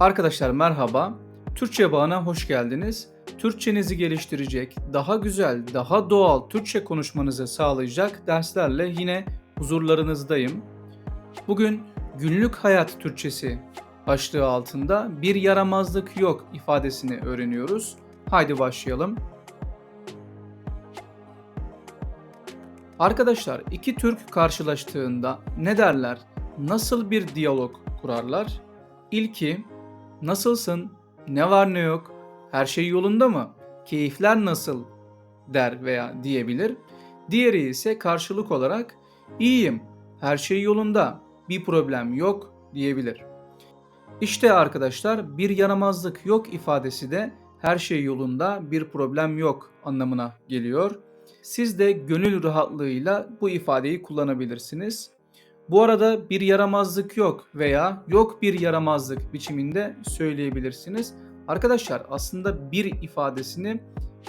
Arkadaşlar merhaba. Türkçe Bağı'na hoş geldiniz. Türkçenizi geliştirecek, daha güzel, daha doğal Türkçe konuşmanızı sağlayacak derslerle yine huzurlarınızdayım. Bugün günlük hayat Türkçesi başlığı altında bir yaramazlık yok ifadesini öğreniyoruz. Haydi başlayalım. Arkadaşlar iki Türk karşılaştığında ne derler? Nasıl bir diyalog kurarlar? İlki nasılsın? Ne var ne yok? Her şey yolunda mı? Keyifler nasıl? der veya diyebilir. Diğeri ise karşılık olarak iyiyim, her şey yolunda, bir problem yok diyebilir. İşte arkadaşlar bir yaramazlık yok ifadesi de her şey yolunda, bir problem yok anlamına geliyor. Siz de gönül rahatlığıyla bu ifadeyi kullanabilirsiniz. Bu arada bir yaramazlık yok veya yok bir yaramazlık biçiminde söyleyebilirsiniz. Arkadaşlar aslında bir ifadesini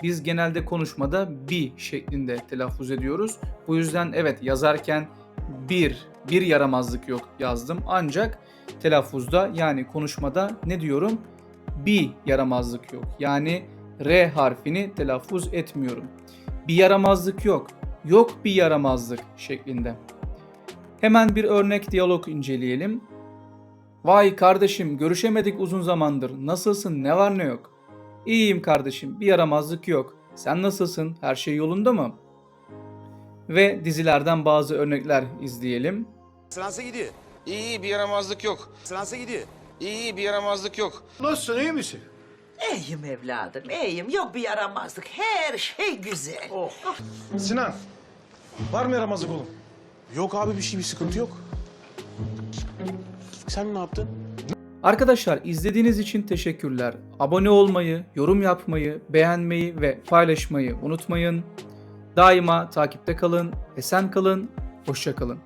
biz genelde konuşmada bir şeklinde telaffuz ediyoruz. Bu yüzden evet yazarken bir, bir yaramazlık yok yazdım. Ancak telaffuzda yani konuşmada ne diyorum? Bir yaramazlık yok. Yani R harfini telaffuz etmiyorum. Bir yaramazlık yok. Yok bir yaramazlık şeklinde. Hemen bir örnek diyalog inceleyelim. Vay kardeşim görüşemedik uzun zamandır. Nasılsın? Ne var ne yok? İyiyim kardeşim. Bir yaramazlık yok. Sen nasılsın? Her şey yolunda mı? Ve dizilerden bazı örnekler izleyelim. Fransa gidiyor. İyi iyi bir yaramazlık yok. Fransa gidiyor. İyi iyi bir yaramazlık yok. Nasılsın iyi misin? İyiyim evladım, iyiyim. Yok bir yaramazlık. Her şey güzel. Sinan, var mı yaramazlık oğlum? Yok abi bir şey bir sıkıntı yok. Sen ne yaptın? Arkadaşlar izlediğiniz için teşekkürler. Abone olmayı, yorum yapmayı, beğenmeyi ve paylaşmayı unutmayın. Daima takipte kalın, esen kalın, hoşça kalın.